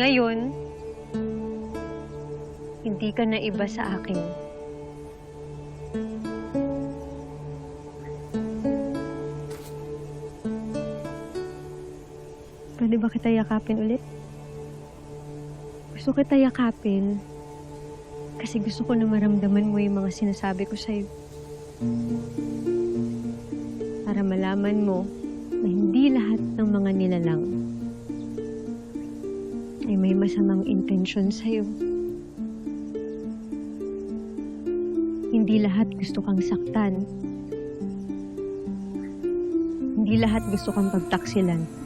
ngayon, hindi ka na iba sa akin. Pwede ba kita yakapin ulit? Gusto kita yakapin kasi gusto ko na maramdaman mo yung mga sinasabi ko sa'yo. Para malaman mo na hindi lahat ng mga nilalang ay may masamang intensyon sa'yo. Hindi lahat gusto kang saktan. Hindi lahat gusto kang pagtaksilan.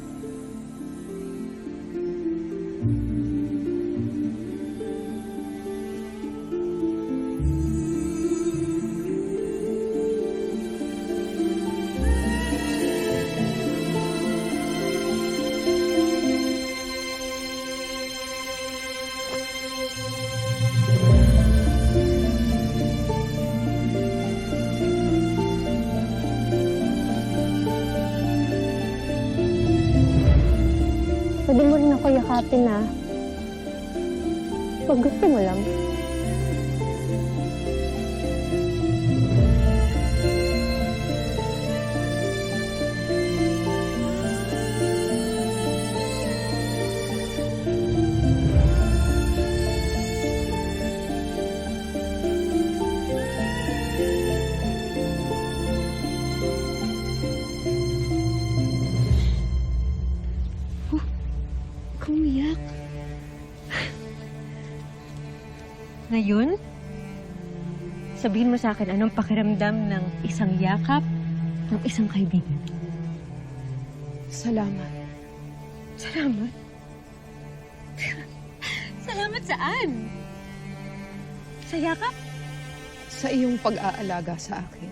Ako yakapin na. Pag gusto mo lang. Kumiyak. Ngayon, sabihin mo sa akin anong pakiramdam ng isang yakap ng isang kaibigan. Salamat. Salamat. Salamat saan? Sa yakap? Sa iyong pag-aalaga sa akin.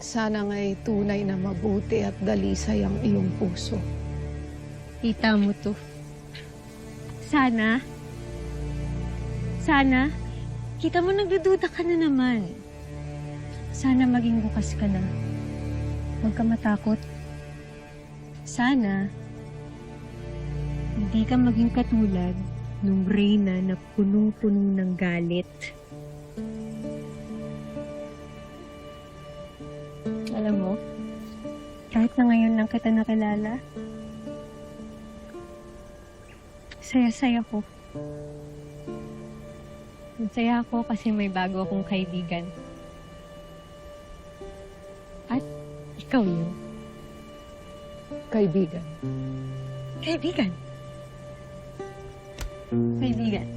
Sana nga'y tunay na mabuti at dalisay ang iyong puso. Kita mo to. Sana. Sana. Kita mo nagdududa ka na naman. Sana maging bukas ka na. Huwag ka matakot. Sana. Hindi ka maging katulad nung Reyna na punong-puno ng galit. Alam mo, kahit na ngayon lang kita nakilala, Saya-saya ko. Masaya ako kasi may bago akong kaibigan. At ikaw yun. Kaibigan. Kaibigan. Kaibigan.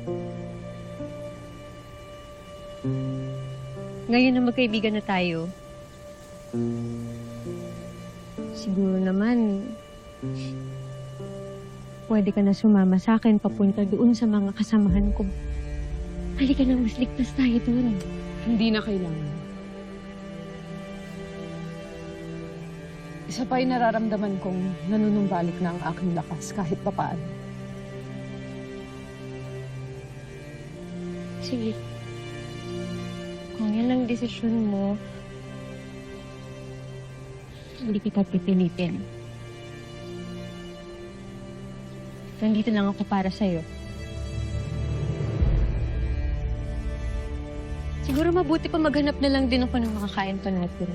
Ngayon na magkaibigan na tayo, siguro naman, pwede ka na sumama sa akin papunta doon sa mga kasamahan ko. Halika na, mas ligtas tayo doon. Hindi na kailangan. Isa pa'y nararamdaman kong nanunumbalik na ang aking lakas kahit papaano. Sige. Kung yan ang desisyon mo, hindi kita pipilitin. Nandito lang ako para sa'yo. Siguro mabuti pa maghanap na lang din ako ng makakain pa natin.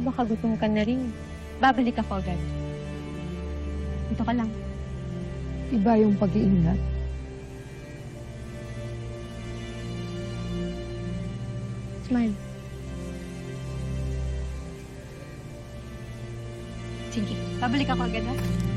Baka gutom ka na rin. Babalik ako agad. Dito ka lang. Iba yung pag-iingat. Smile. Sige, babalik ako agad ha.